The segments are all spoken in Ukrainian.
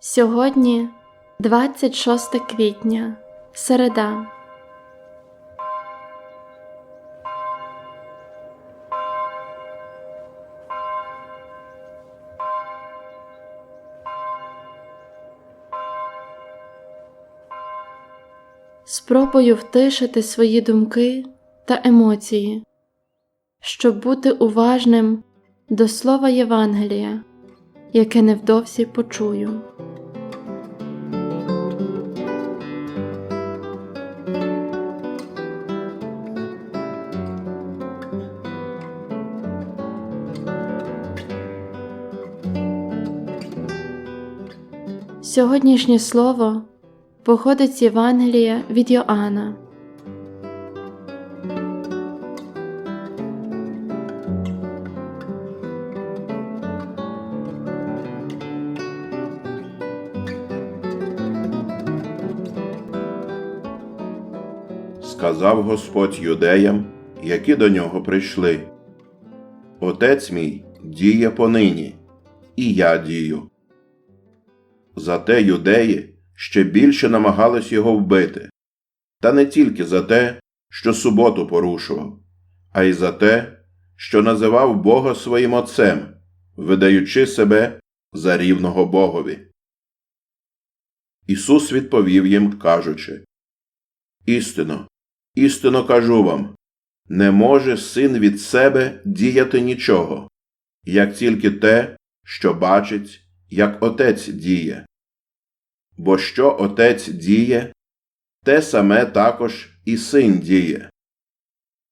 Сьогодні 26 квітня, середа. Спробую втишити свої думки та емоції, щоб бути уважним до слова Євангелія, яке невдовзі почую. Сьогоднішнє слово походить з Євангелія від Йоанна. Сказав Господь юдеям, які до нього прийшли. Отець мій діє понині, і я дію. Зате юдеї ще більше намагались його вбити, та не тільки за те, що суботу порушував, а й за те, що називав Бога своїм Отцем, видаючи себе за рівного Богові. Ісус відповів їм, кажучи Істинно, істинно кажу вам, не може син від себе діяти нічого, як тільки те, що бачить, як отець діє. Бо що отець діє, те саме також і син діє.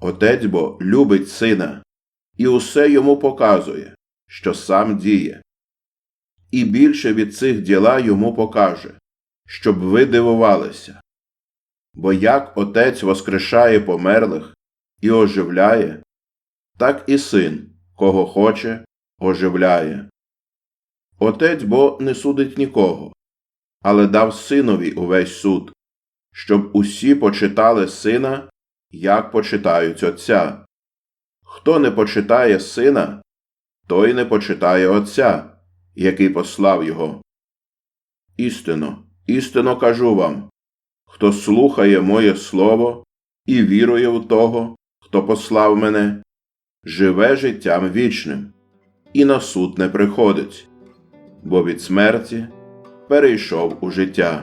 Отець бо любить сина і усе йому показує, що сам діє. І більше від цих діла йому покаже, щоб ви дивувалися. Бо як Отець воскрешає померлих і оживляє, так і син, кого хоче, оживляє. Отець бо не судить нікого, але дав синові увесь суд, щоб усі почитали сина, як почитають Отця. Хто не почитає сина, той не почитає Отця, який послав його. Істинно, істинно кажу вам хто слухає моє слово і вірує в того, хто послав мене, живе життям вічним і на суд не приходить, бо від смерті перейшов у життя.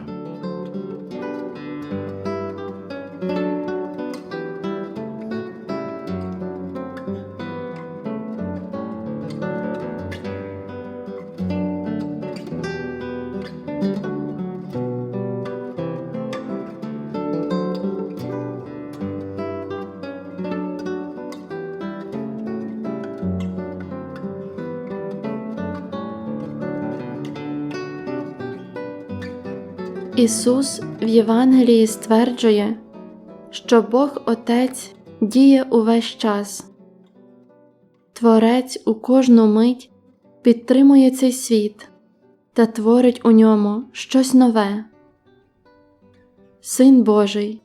Ісус в Євангелії стверджує, що Бог Отець діє увесь час. Творець у кожну мить підтримує цей світ та творить у ньому щось нове. Син Божий,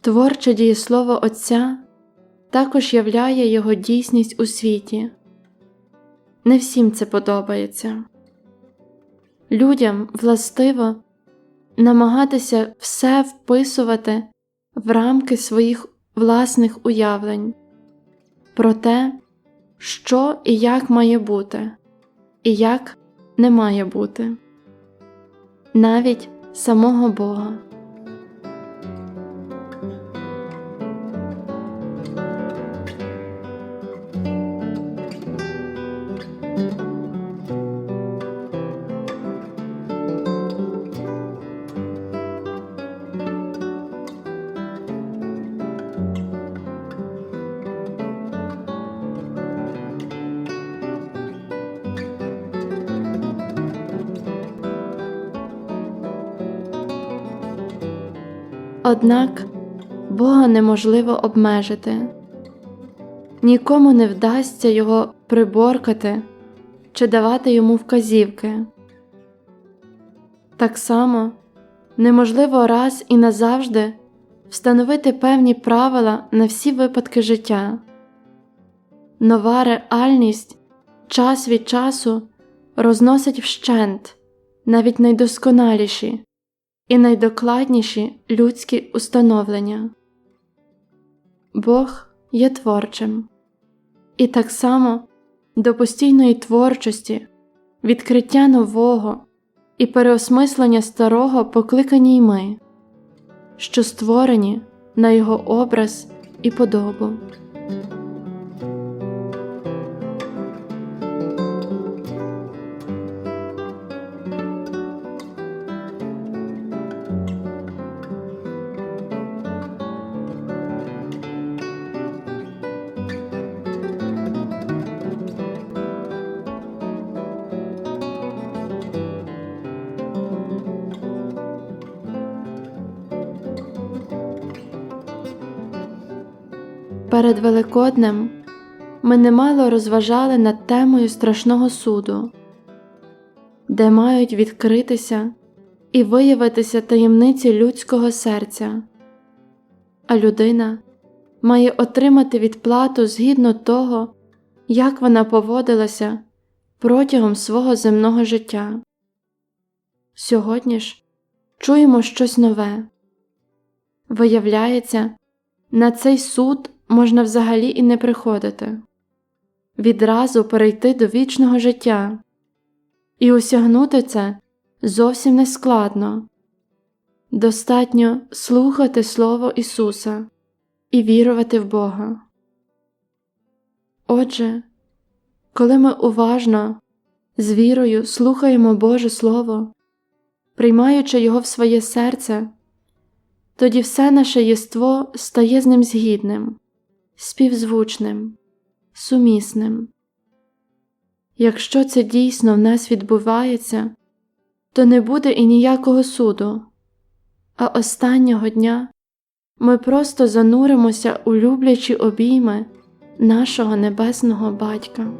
творче дієслово Отця також являє Його дійсність у світі. Не всім це подобається. Людям властиво намагатися все вписувати в рамки своїх власних уявлень про те, що і як має бути, і як не має бути, навіть самого Бога. Однак Бога неможливо обмежити, нікому не вдасться його приборкати чи давати йому вказівки. Так само неможливо раз і назавжди встановити певні правила на всі випадки життя. Нова реальність час від часу розносить вщент навіть найдосконаліші і найдокладніші людські установлення. Бог є творчим, і так само до постійної творчості, відкриття нового і переосмислення старого покликані й ми, що створені на його образ і подобу. Перед Великоднем ми немало розважали над темою страшного суду, де мають відкритися і виявитися таємниці людського серця, а людина має отримати відплату згідно того, як вона поводилася протягом свого земного життя. Сьогодні ж чуємо щось нове. Виявляється, на цей суд можна взагалі і не приходити, відразу перейти до вічного життя, і осягнути це зовсім не складно. Достатньо слухати Слово Ісуса і вірувати в Бога. Отже, коли ми уважно, з вірою слухаємо Боже Слово, приймаючи Його в своє серце, тоді все наше єство стає з ним згідним, співзвучним, сумісним. Якщо це дійсно в нас відбувається, то не буде і ніякого суду, а останнього дня ми просто зануримося у люблячі обійми нашого небесного батька.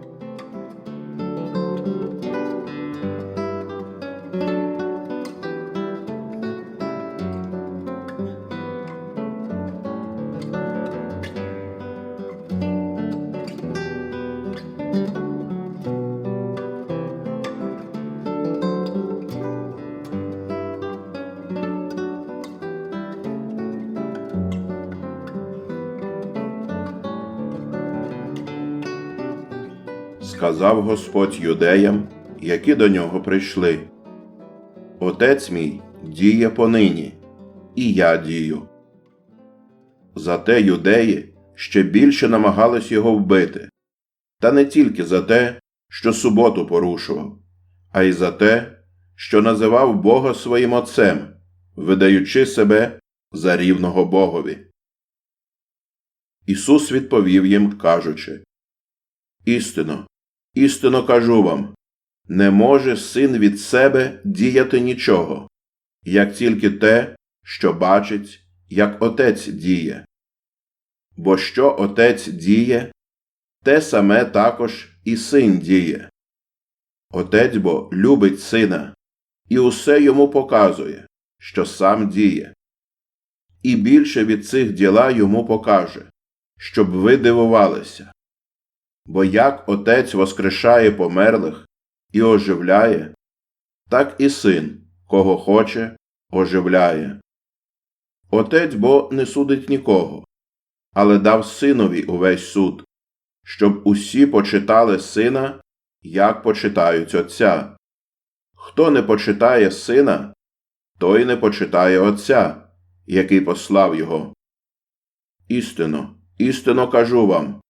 Сказав Господь юдеям, які до нього прийшли. Отець мій діє понині, і я дію. Зате юдеї ще більше намагались його вбити, та не тільки за те, що суботу порушував, а й за те, що називав Бога своїм Отцем, видаючи себе за рівного Богові. Ісус відповів їм, кажучи Істинно, істинно кажу вам, не може син від себе діяти нічого, як тільки те, що бачить, як отець діє. Бо що отець діє, те саме також і син діє. Отець бо любить сина і усе йому показує, що сам діє. І більше від цих діла йому покаже, щоб ви дивувалися. Бо як Отець воскрешає померлих і оживляє, так і син, кого хоче, оживляє. Отець бо не судить нікого, але дав синові увесь суд, щоб усі почитали сина, як почитають Отця. Хто не почитає сина, той не почитає Отця, який послав його. Істинно, істинно кажу вам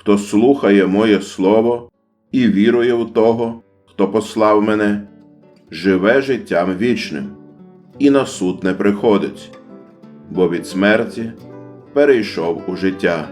хто слухає моє слово і вірує в того, хто послав мене, живе життям вічним і на суд не приходить, бо від смерті перейшов у життя.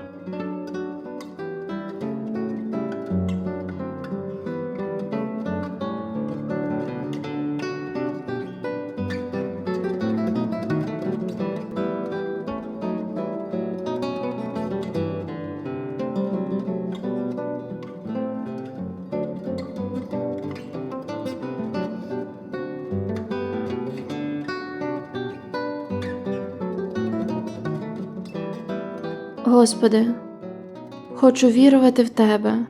Господи, хочу вірувати в Тебе,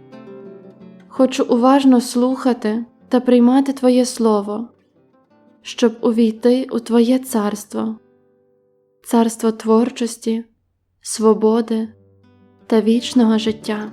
хочу уважно слухати та приймати Твоє Слово, щоб увійти у Твоє царство, царство творчості, свободи та вічного життя.